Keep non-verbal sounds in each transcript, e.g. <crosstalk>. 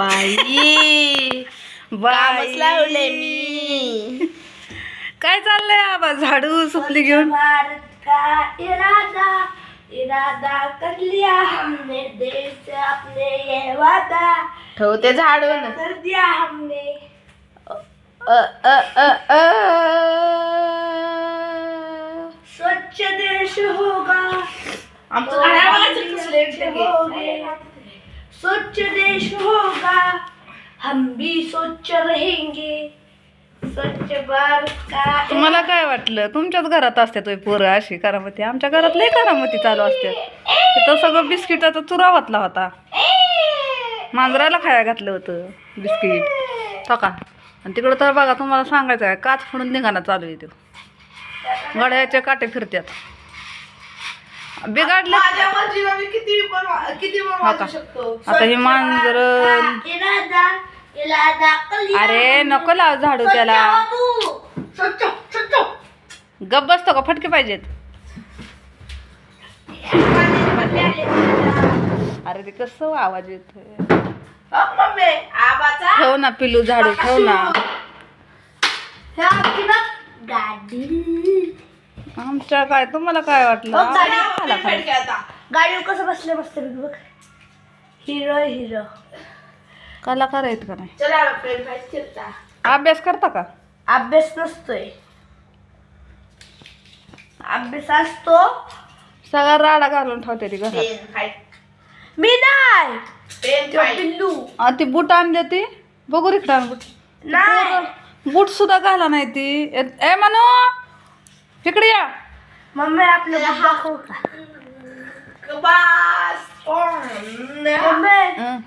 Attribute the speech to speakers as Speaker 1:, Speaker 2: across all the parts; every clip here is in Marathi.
Speaker 1: बाई.
Speaker 2: कामच लावलंय मी.
Speaker 1: काय चाललंय आबा झाडू सुपली घेऊन.
Speaker 2: भारत का इरादा इरादा कर लिया हमने देश से अपने ये वादा
Speaker 1: ठेवते झाडून
Speaker 2: कर दिया हमने
Speaker 1: अ, अ, अ, अ.
Speaker 2: स्वच्छ देश होगा.
Speaker 1: आमचं बघायचं
Speaker 2: भी
Speaker 1: कसलं
Speaker 2: स्वच्छ देश होगा हम भी स्वच्छ रहेंगे। स्वच्छ भारत का
Speaker 1: तुम्हाला काय वाटलं? तुमच्याच घरात असते तो पोरं अशी करामती. आमच्या घरात लय करामती चालू असते. तिथं सगळं बिस्किटाचा चुरा वाटला होता. मांजराला खाया घातलं होतं बिस्किट. टका आणि तिकडं तर बघा तुम्हाला सांगायचं आहे काच फोडून निघाना चालू आहे तो. गड्याचे काटे फिरत्यात. बिघाडलं
Speaker 2: माझ्या मर्जीला मी किती पण किती पण
Speaker 1: हा का?
Speaker 2: वाजू शकतो.
Speaker 1: आता हे मांजर अरे नको लाव झाडू त्याला.
Speaker 2: स्वच्छ स्वच्छ.
Speaker 1: गप बसतो का? फटके पाहिजेत. अरे ते कसं आवाज येतोय?
Speaker 2: मम्मी आबाचा
Speaker 1: ठेव ना पिलू झाडू ठेव ना.
Speaker 2: हे आपली ना गाडी.
Speaker 1: आमच्या काय तुम्हाला काय वाटलं?
Speaker 2: बघ, गाडी.
Speaker 1: आम्हाला काय?
Speaker 2: गाडीवर कसं बसले मस्त बघ हिरो हिरो
Speaker 1: कलाकार आहेत का नाही?
Speaker 2: चला फ्रेंड खेळता
Speaker 1: अभ्यास करता का?
Speaker 2: अभ्यास नसतोय. अभ्यास असतो.
Speaker 1: सगळा राडा घालून ठेवते ती घरात.
Speaker 2: मी नाही. तो पिल्लू.
Speaker 1: आ, ती बूट आणली ती? बघू रिकडा बूट.
Speaker 2: नाही.
Speaker 1: बूट सुद्धा घाला नाही ती. ए ए, मनू! इकडे या.
Speaker 2: मम्मी आपलं बुट दाखव का मम्मी
Speaker 1: हं.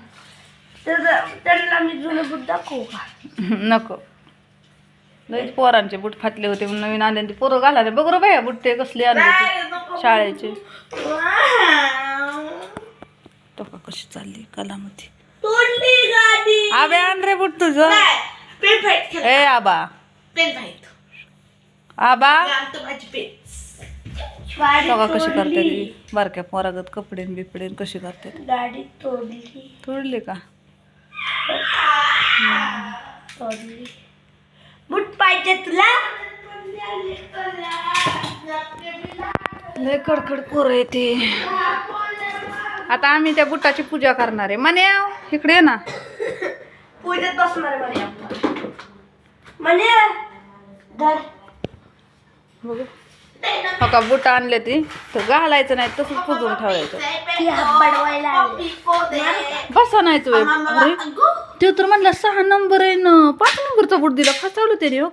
Speaker 2: त्याचं- त्यांना मी जुनं बुट दाखवू का
Speaker 1: नको. लईच पोरांचे बूट फाटले होते म्हणून नवीन आणले ते पोरं घाला बघ रे बाया बूट ते कसले आणले ते. शाळेचे. तो का कशी चालली कलामती.
Speaker 2: तोडली गाडी.
Speaker 1: आबे आण रे बूट तुझं
Speaker 2: पेन फाईट खेळ.
Speaker 1: ए आबा.
Speaker 2: Pen fight.
Speaker 1: आबा? का कशी करते ती. बारक्या पोरागत कपडे न बिपडे न कशी करते
Speaker 2: गाडी तोडली.
Speaker 1: तोडली का?
Speaker 2: तोडली. बुट पाहिजे तुला?
Speaker 1: लय कडकड पोर येते आता आम्ही त्या बुटाची पूजा करणार आहे. म्हणे इकडे ना.
Speaker 2: पूजेत बसणार म्हणे म्हणे धर.
Speaker 1: बघू हो का बुट आणले ती? तर घालायचं नाही तसंच पुजून ठेवायचं. बसा नाही तू अरे ते तर म्हणलं सहा नंबर आहे ना. पाच नंबरचा बुट दिला. फसवलं त्याने हो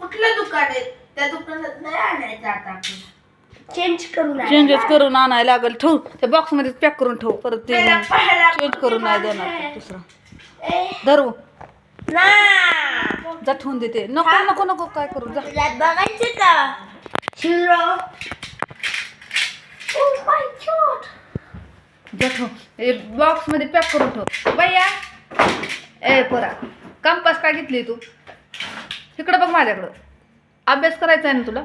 Speaker 2: कुठलं दुकान आहे? त्या दुकानात नाही आणायचं आता चेंज करून.
Speaker 1: चेंजेस करून आणायला लागेल. ठेवू त्या बॉक्समध्ये पॅक करून ठेवू. परत ते चेंज करून नाही देणार दुसरं. धरू
Speaker 2: ना.
Speaker 1: जा ठेवून देते. नको नको नको काय करू जा.
Speaker 2: तुला बघायचं का? Hero Oh my God.
Speaker 1: जा ठेव. बॉक्समध्ये पॅक करून ठेव. भैया. ए पोरा. कंपास काय घेतली तू? इकडं बघ माझ्याकडं. अभ्यास करायचा आहे ना तुला?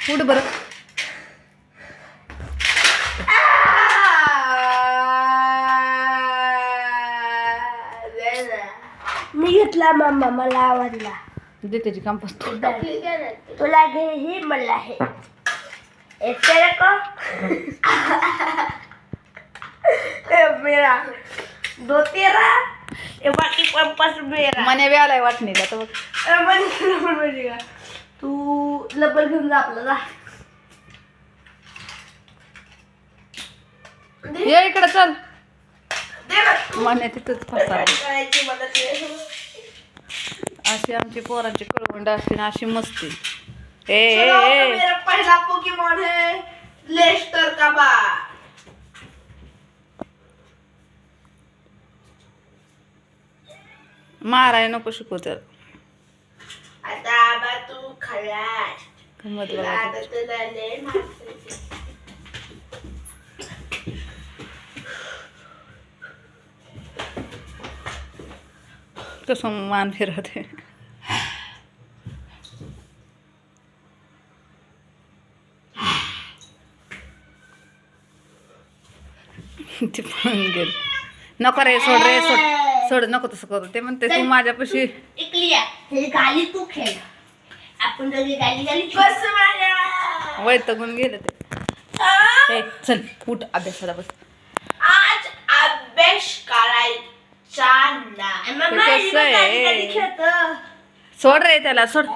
Speaker 1: पुढे बरं.
Speaker 2: मामा मला आवडला.
Speaker 1: दे त्याची कंपास तू.
Speaker 2: तुला घे ही मला हे. एक तेरे को? <laughs> ए, मेरा. दो तेरा ए बाकी पंपास मेरा.
Speaker 1: मने तर बघ.
Speaker 2: ए, म्हणजे का. तू लबर घेऊन जा आपला जा.
Speaker 1: ये इकडं चल. मने तिथंच फसा
Speaker 2: करायची मला ते.
Speaker 1: अशी आमची पोरांची कळवंड असते ना अशी मस्ती. ए ए,
Speaker 2: चलो,
Speaker 1: ए.
Speaker 2: मेरा पहला पोकेमॉन है लेस्टर का बाल
Speaker 1: माराय नको शिकू तर.
Speaker 2: आता आबा तू खलास.
Speaker 1: गंमत
Speaker 2: तुला
Speaker 1: बघा
Speaker 2: आता तुला लय मारते.
Speaker 1: कसं मान फिरवते ती पळून गेली नको रे सोड रे सोड सोड नको तसं करू ते म्हणते तू माझ्यापाशी
Speaker 2: हे गाली तू खेळ. आपण दोघे गाली गाली बस माझ्या.
Speaker 1: वैतगून गेलं ते. ए, चल उठ अभ्यासाला बस
Speaker 2: आज अभ्यास करायचा नाही मम्मा,
Speaker 1: कसं
Speaker 2: हे बघ, गाली
Speaker 1: आहे?
Speaker 2: गाली खेळतं.
Speaker 1: सोड रे त्याला सोड